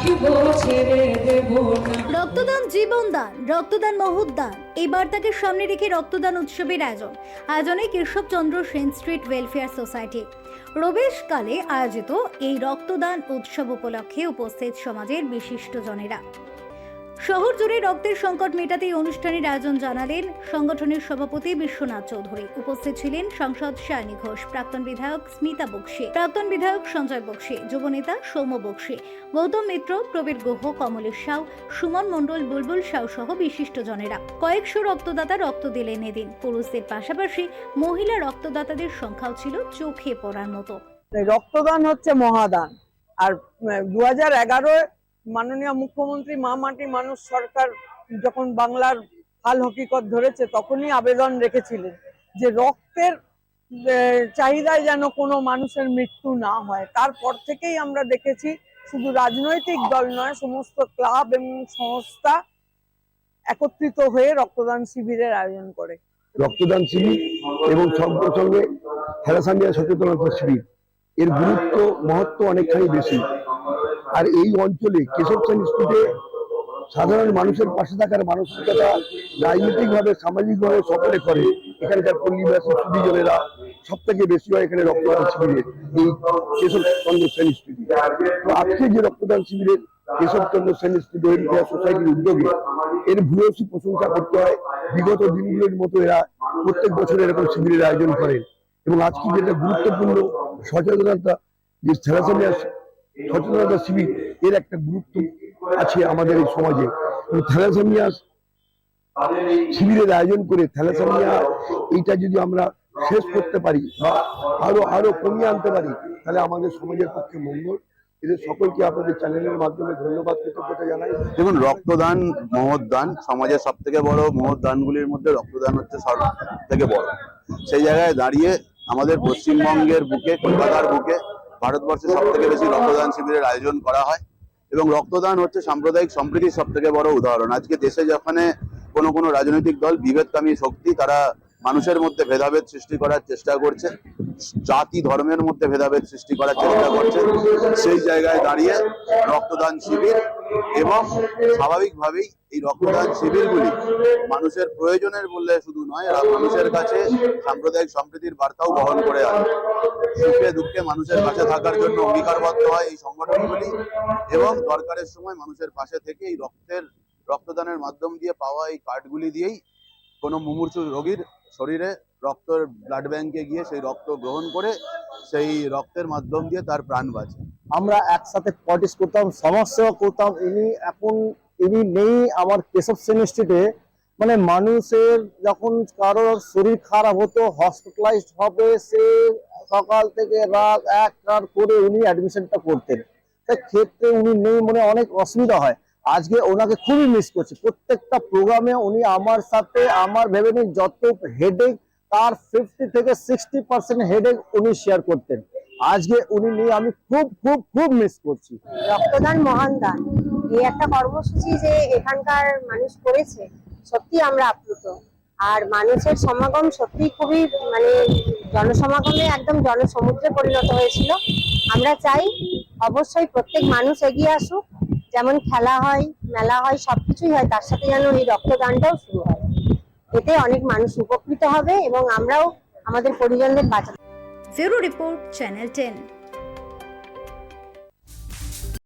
রাখিব ছেড়ে দেব রক্তদান জীবনদান, রক্তদান মহোদ্দান এই বার্তাকে সামনে রেখে রক্তদান উৎসবের আয়োজন। আয়োজনে Keshabchandra Sen street welfare society. রবেশকালে আয়োজিত এই রক্তদান উৎসব উপলক্ষে উপস্থিত সমাজের বিশিষ্ট জনেরা। শহর জুড়ে রক্তের সংকট মেটাতে এই অনুষ্ঠানের আয়োজন জানালেন সংগঠনের সভাপতি বিশ্বনাথ চৌধুরী। উপস্থিত ছিলেন সাংসদ শায়নী ঘোষ, প্রাক্তন বিধায়ক স্মিতা বক্সি, প্রাক্তন বিধায়ক সঞ্জয় বক্সি, যুবনেতা সৌম্য বক্সি, গৌতম মিত্র, প্রবীর গুহ, কমলেশ সাউ, সুমন মণ্ডল, বুলবুল সাউ সহ বিশিষ্ট জনেরা কয়েকশো রক্তদাতা রক্ত দিলেন এদিন। পুরুষদের পাশাপাশি মহিলা রক্তদাতাদের সংখ্যাও ছিল চোখে পড়ার মতো। রক্তদান হচ্ছে মহাদান। আর দু হাজার মাননীয় মুখ্যমন্ত্রী মা মাটি মানুষ সরকার যখন বাংলার হাল হকিকত ধরেছে, তখনই আবেদন রেখেছিলেন যে রক্তের চাহিদায় যেন কোনো মানুষের মৃত্যু না হয়। তারপর থেকেই আমরা দেখেছি শুধু রাজনৈতিক দল নয়, সমস্ত ক্লাব এবং সংস্থা একত্রিত হয়ে রক্তদান শিবিরের আয়োজন করে। রক্তদান শিবির এবং সঙ্গে সঙ্গে থ্যালাসামিয়া সচেতনতা শিবির। এর গুরুত্ব, মহত্ব অনেকখানি বেশি। আর এই অঞ্চলে কেশব সেন স্ট্রিটে সাধারণ মানুষের পাশে থাকার মানসিকতা রাজনৈতিকভাবে, সামাজিকভাবে সকলে করে এখানকার পল্লীবাসী, সুদীজনেরা। সব থেকে বেশি হয় এখানে রক্তদান শিবিরে এই কেশব চন্দ্র সেন স্ট্রিটে। তো আজকে যে রক্তদান শিবিরের কেশব চন্দ্র সেন স্ট্রিট সোসাইটির উদ্যোগে এর ভূয়সী প্রশংসা করতে হয়। বিগত দিনগুলোর মতো এরা প্রত্যেক বছর এরকম শিবিরের আয়োজন করেন। এবং আজকে যেটা গুরুত্বপূর্ণ সচেতনতা, যে থ্যালাসেমিয়া সচেতনতা শিবির, এর একটা গুরুত্ব আছে আমাদের এই সমাজে। থ্যালাসেমিয়া শিবিরের আয়োজন করে থ্যালাসেমিয়া, এইটা যদি আমরা শেষ করতে পারি বা আরও আরও কমিয়ে আনতে পারি, তাহলে আমাদের সমাজের পক্ষে মঙ্গল। এদের সকলকে আপনাদের চ্যানেলের মাধ্যমে ধন্যবাদ, কৃতজ্ঞতা জানাই। দেখুন, রক্তদান, মহৎদান সমাজের সব থেকে বড় মহৎদানগুলির মধ্যে রক্তদান হচ্ছে সব থেকে বড়। সেই জায়গায় দাঁড়িয়ে আমাদের পশ্চিমবঙ্গের বুকে, কলকাতার বুকে ভারতবর্ষে সব থেকে বেশি রক্তদান শিবিরের আয়োজন করা হয়। এবং রক্তদান হচ্ছে সাম্প্রদায়িক সম্প্রীতির সব থেকে বড় উদাহরণ। আজকে দেশে যেখানে কোনো কোনো রাজনৈতিক দল বিভেদকামী শক্তি, তারা মানুষের মধ্যে ভেদাভেদ সৃষ্টি করার চেষ্টা করছে। জাতি ধর্মের মধ্যে ভেদাভেদ সৃষ্টি করার চেষ্টা করছে। সেই জায়গায় দাঁড়িয়ে রক্তদান শিবির এবং স্বাভাবিকভাবেই এই রক্তদান শিবিরগুলি মানুষের প্রয়োজনের বললে শুধু নয়, এরা মানুষের কাছে সাম্প্রদায়িক সম্প্রীতির বার্তাও বহন করে আনে। সুখে দুঃখে মানুষের কাছে থাকার জন্য অঙ্গীকারবদ্ধ হয় এই সংগঠনগুলি এবং দরকারের সময় মানুষের পাশে থেকে এই রক্তের, রক্তদানের মাধ্যম দিয়ে পাওয়া এই কার্ডগুলি দিয়েই কোনো মুমূর্ষু রোগীর শরীরে রক্ত ব্লাড ব্যাংকে গিয়ে সেই রক্ত গ্রহণ করে সেই রক্তের মাধ্যম দিয়ে তার প্রাণ বাঁচে। আমরা একসাথে পলিটিক্স করতাম সমাজসেবা করতাম। ইনি এখন, ইনি নেই আমার কেশব সেন মানে মানুষের যখন কারোর শরীর খারাপ হতো হসপিটালাইজড হবে সে সকাল থেকে রাত এক রাত করে উনি অ্যাডমিশনটা করতেন। তাই ক্ষেত্রে উনি নেই মানে অনেক অসুবিধা হয়। আজকে ওনাকে খুবই মিস করছি। প্রত্যেকটা প্রোগ্রামে উনি আমার সাথে, আমার ভেবে নিন, যত হেডেক তার ফিফটি থেকে সিক্সটি পার্সেন্ট হেডেক উনি শেয়ার করতেন। আজকে উনি নিয়ে আমি খুব খুব খুব মিস করছি। রক্তদান মহান দান। এই একটা কর্মসূচি যে এখানকার মানুষ করেছে, সত্যি আমরা আপ্লুত। আর মানুষের সমাগম সত্যি খুবই মানে জনসমাগমে একদম জনসমুদ্রে পরিণত হয়েছিল। আমরা চাই অবশ্যই প্রত্যেক মানুষ এগিয়ে আসুক। যেমন খেলা হয়, মেলা হয়, সবকিছুই হয়, তার সাথে যেন এই রক্তদানটাও শুরু হয়। এতে অনেক মানুষ উপকৃত হবে এবং আমরাও আমাদের পরিজনদের বাঁচাতে ব্যুরো রিপোর্ট চ্যানেল টেন।